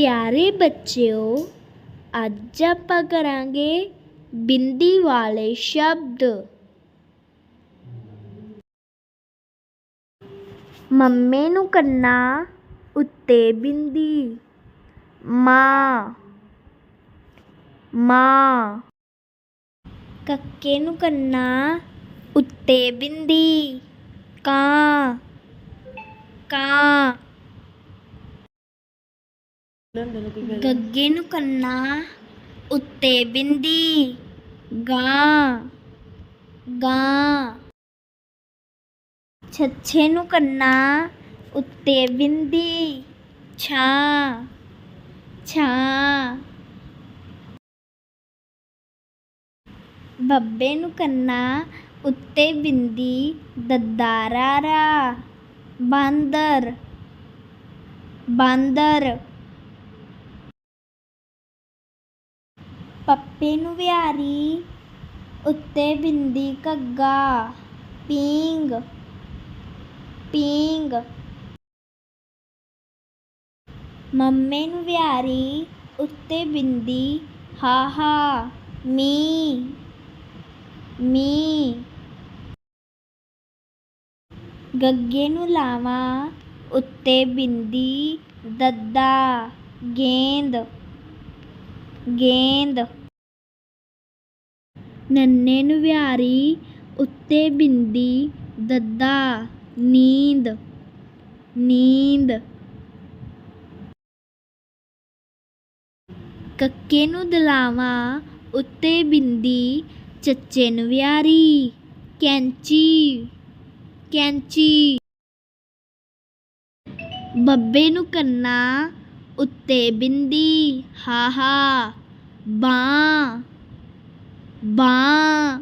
ਪਿਆਰੇ ਬੱਚਿਓ, ਅੱਜ ਆਪਾਂ ਕਰਾਂਗੇ ਬਿੰਦੀ ਵਾਲੇ ਸ਼ਬਦ। ਮੰਮੇ ਨੂੰ ਕੰਨਾਂ ਉੱਤੇ ਬਿੰਦੀ। ਮਾਂ। ਮਾਂ। ਕੱਕੇ ਨੂੰ ਕੰਨਾਂ ਉੱਤੇ ਬਿੰਦੀ। ਕਾਂ। ਕਾਂ। ਗੱਗੇ ਨੂੰ ਕੰਨਾਂ ਉੱਤੇ ਬਿੰਦੀ। ਗਾਂ ਗਾਂ। ਛੱਛੇ ਨੂੰ ਕੰਨਾ ਉੱਤੇ ਬਿੰਦੀ। ਛਾਂ ਛਾਂ। ਬੱਬੇ ਨੂੰ ਕੰਨਾਂ ਉੱਤੇ ਬਿੰਦੀ। ਦੱਦਾਰਾਰਾ ਬਾਂਦਰ ਬਾਂਦਰ। ਪੱਪੇ ਨੂੰ ਵਿਹਾਰੀ, ਉੱਤੇ ਬਿੰਦੀ ਘੱਗਾ। ਪੀਂਗ ਪੀਂਗ ਮੰਮੇ ਨੂੰ ਵਿਹਾਰੀ, ਉੱਤੇ ਬਿੰਦੀ, ਹਾਹਾ ਮੀ ਮੀ ਗੱਗੇ ਨੂੰ ਲਾਵਾਂ, ਉੱਤੇ ਬਿੰਦੀ, ਦੱਦਾ, ਗੇਂਦ ਗੇਂਦ। ਨੰਨੇ ਨੂੰ ਵਿਹਾਰੀ ਉੱਤੇ ਬਿੰਦੀ, ਦੱਦਾ, ਨੀਂਦ ਨੀਂਦ। ਕੱਕੇ ਨੂੰ ਦਲਾਵਾਂ, ਉੱਤੇ ਬਿੰਦੀ, ਚੱਚੇ ਨੂੰ ਵਿਹਾਰੀ ਕੈਂਚੀ ਕੈਂਚੀ। ਬੱਬੇ ਨੂੰ ਕੰਨਾ, ਉੱਤੇ ਬਿੰਦੀ, ਹਾਹਾ ਬਾਂ ਬਾਂ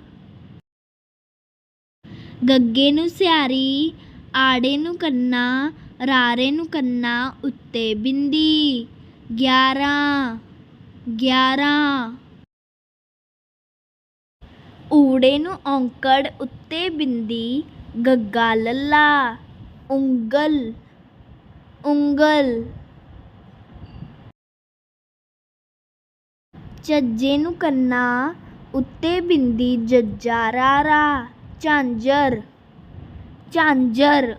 ਗੱਗੇ ਨੂੰ ਸਿਆਰੀ, ਆੜੇ ਨੂੰ ਕੰਨਾ, ਰਾਰੇ ਨੂੰ ਕੰਨਾ ਉੱਤੇ ਬਿੰਦੀ। ਗਿਆਰਾਂ ਗਿਆਰਾਂ। ਊੜੇ ਨੂੰ ਔਂਕੜ ਉੱਤੇ ਬਿੰਦੀ, ਗੱਗਾ ਲੱਲਾ, ਉਂਗਲ ਉਂਗਲ। ਝੱਜੇ ਨੂੰ ਕੰਨਾ ਉੱਤੇ ਬਿੰਦੀ ਜੱਜਾ ਰਾਰਾ ਝਾਂਜਰ ਝਾਂਜਰ।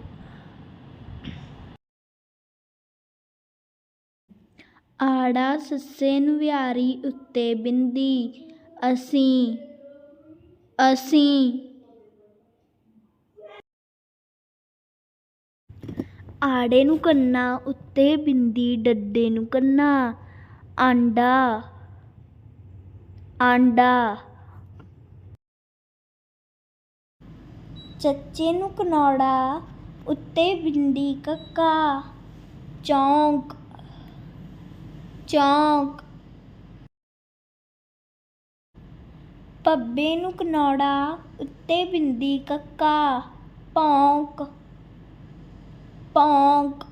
ਆੜਾ ਸੱਸੇ ਨੂੰ ਵਿਹਾਰੀ ਉੱਤੇ ਬਿੰਦੀ, ਅਸੀਂ ਅਸੀਂ। ਆੜੇ ਨੂੰ ਕੰਨਾ, ਉੱਤੇ ਬਿੰਦੀ, ਡੱਡੇ ਨੂੰ ਕੰਨਾ, ਆਂਡਾ। ਆਂਡਾ। ਚੱਚੇ ਨੂੰ ਕਨੌੜਾ, ਉੱਤੇ ਬਿੰਦੀ ਕੱਕਾ। ਚੌਂਕ। ਚੌਂਕ। ਪੱਬੇ ਨੂੰ ਕਨੌੜਾ, ਉੱਤੇ ਬਿੰਦੀ ਕੱਕਾ। ਪੌਂਕ। ਪੌਂਕ।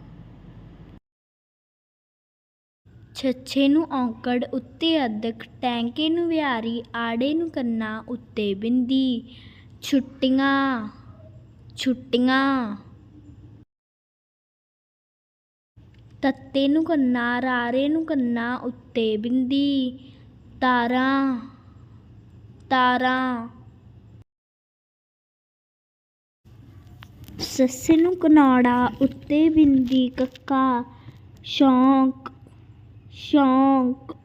ਛੱਛੇ ਨੂੰ ਔਂਕੜ ਉੱਤੇ ਅੱਧਕ ਟੈਂਕੇ ਨੂੰ ਵਿਹਾਰੀ, ਆੜੇ ਨੂੰ ਕੰਨਾ ਉੱਤੇ ਬਿੰਦੀ। ਛੁੱਟੀਆਂ ਛੁੱਟੀਆਂ। ਤੱਤੇ ਨੂੰ ਕੰਨਾਂ, ਰਾਰੇ ਨੂੰ ਕੰਨਾ ਉੱਤੇ ਬਿੰਦੀ। ਤਾਰਾਂ ਤਾਰਾਂ। ਸੱਸੇ ਨੂੰ ਕਨਾੜਾ ਉੱਤੇ ਬਿੰਦੀ, ਕੱਕਾ, ਸ਼ੌਂਕ। ਸ਼ੌਂਕ।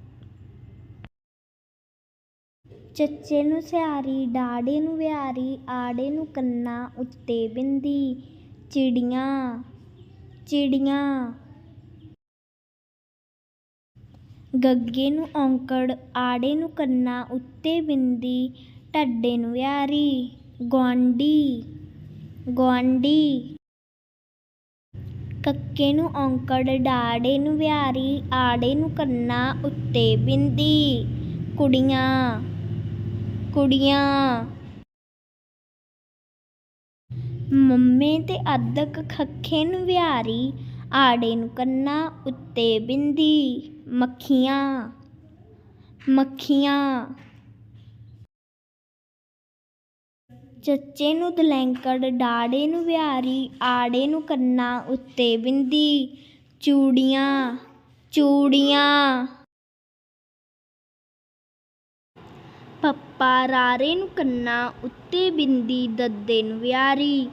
ਚੱਚੇ ਨੂੰ ਸਿਆਰੀ ਡਾੜੇ ਨੂੰ ਵਿਹਾਰੀ ਆੜੇ ਨੂੰ ਕੰਨਾ ਉੱਤੇ ਬਿੰਦੀ। ਚਿੜੀਆਂ ਚਿੜੀਆਂ। ਗੱਗੇ ਨੂੰ ਔਂਕੜ, ਆੜੇ ਨੂੰ ਕੰਨਾ ਉੱਤੇ ਬਿੰਦੀ। ਢੱਡੇ ਨੂੰ ਵਿਆਰੀ, ਗੁਆਂਢੀ ਗੁਆਂਢੀ। ਕੱਕੇ ਨੂੰ ਔਂਕੜ, ਡਾੜੇ ਨੂੰ ਵਿਹਾਰੀ ਆੜੇ ਨੂੰ ਕੰਨਾਂ ਉੱਤੇ ਬਿੰਦੀ। ਕੁੜੀਆਂ ਕੁੜੀਆਂ। ਮੰਮੇ ਤੇ ਅੱਧਕ ਖੱਖੇ ਨੂੰ ਵਿਹਾਰੀ ਆੜੇ ਨੂੰ ਕੰਨਾਂ ਉੱਤੇ ਬਿੰਦੀ। ਮੱਖੀਆਂ ਮੱਖੀਆਂ। ਚੱਚੇ ਨੂੰ ਦਲੈਂਕੜ, ਡਾੜੇ ਨੂੰ ਵਿਹਾਰੀ, ਆੜੇ ਨੂੰ ਕੰਨਾਂ ਉੱਤੇ ਬਿੰਦੀ, ਚੂੜੀਆਂ ਚੂੜੀਆਂ। ਪੱਪਾ ਰਾਰੇ ਨੂੰ ਕੰਨਾ ਉੱਤੇ ਬਿੰਦੀ, ਦੱਦੇ ਨੂੰ ਵਿਆਰੀ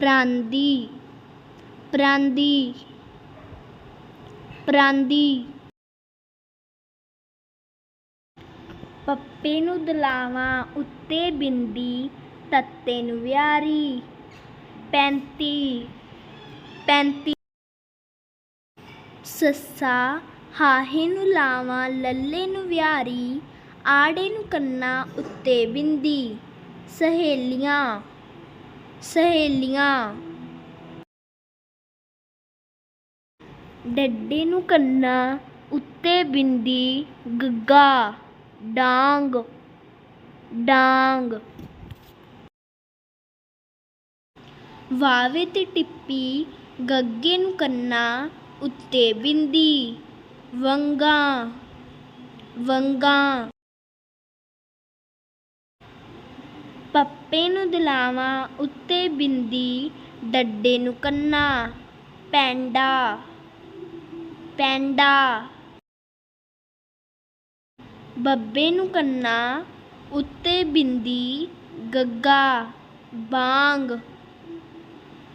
ਪ੍ਰਾਂਦੀ ਪ੍ਰਾਂਦੀ ਪ੍ਰਾਂਦੀ। ਪੱਪੇ ਨੂੰ ਦਲਾਵਾਂ ਉੱਤੇ ਬਿੰਦੀ ਤੱਤੇ ਨੂੰ ਵਿਆਰੀ। ਪੈਂਤੀ। ਪੈਂਤੀ। ਸੱਸਾ, ਹਾਹੇ ਨੂੰ ਲਾਵਾਂ, ਲੱਲੇ ਨੂੰ ਵਿਆਰੀ। ਆੜੇ ਨੂੰ ਕੰਨਾ ਉੱਤੇ ਬਿੰਦੀ। ਸਹੇਲੀਆਂ। ਸਹੇਲੀਆਂ। ਡੱਡੇ ਨੂੰ ਕੰਨਾ ਉੱਤੇ ਬਿੰਦੀ। ਗੱਗਾ। ਡਾਂਗ। ਡਾਂਗ। ਵਾਵੇ ਤੇ ਟਿੱਪੀ, ਗੱਗੇ ਨੂੰ ਕੰਨਾ ਉੱਤੇ ਬਿੰਦੀ। ਵੰਗਾਂ, ਵੰਗਾ। ਪੱਪੇ ਨੂੰ ਦਲਾਵਾਂ ਉੱਤੇ ਬਿੰਦੀ, ਡੱਡੇ ਨੂੰ ਕੰਨਾ। ਪੈਂਡਾ ਪੈਂਡਾ। ਬੱਬੇ ਨੂੰ ਕੰਨਾ ਉੱਤੇ ਬਿੰਦੀ, ਗੱਗਾ, ਬਾਂਗ।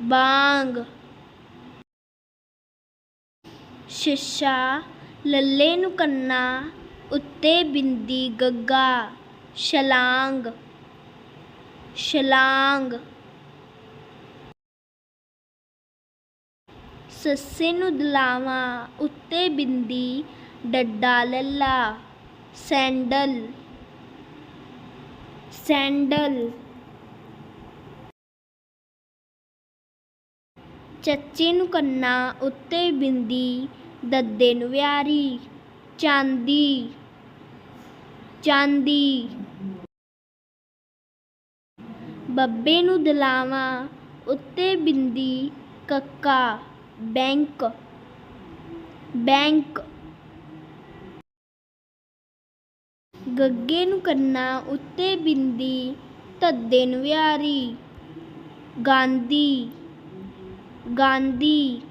ਬਾਂਗ। ਸ਼ਸ਼ਾ, ਲੱਲੇ ਨੂੰ ਕੰਨਾ, ਉੱਤੇ ਬਿੰਦੀ ਗੱਗਾ। ਛਲਾਂਗ ਛਲਾਂਗ ਸੱਸੇ ਨੂੰ ਦਲਾਵਾਂ, ਉੱਤੇ ਬਿੰਦੀ, ਡੱਡਾ ਲੱਲਾ। ਸੈਂਡਲ। ਸੈਂਡਲ। ਚੱਚੇ ਨੂੰ ਕੰਨਾ ਉੱਤੇ ਬਿੰਦੀ, ਦੱਦੇ ਨੂੰ ਵਿਆਰੀ, ਚਾਂਦੀ ਚਾਂਦੀ। ਬੱਬੇ ਨੂੰ ਦਲਾਵਾਂ, ਉੱਤੇ ਬਿੰਦੀ, ਕੱਕਾ, ਬੈਂਕ ਬੈਂਕ। ਗੱਗੇ ਨੂੰ ਕੰਨਾ ਉੱਤੇ ਬਿੰਦੀ, ਧੱਦੇ ਨੂੰ ਵਿਆਰੀ, ਗਾਂਧੀ। ਗਾਂਧੀ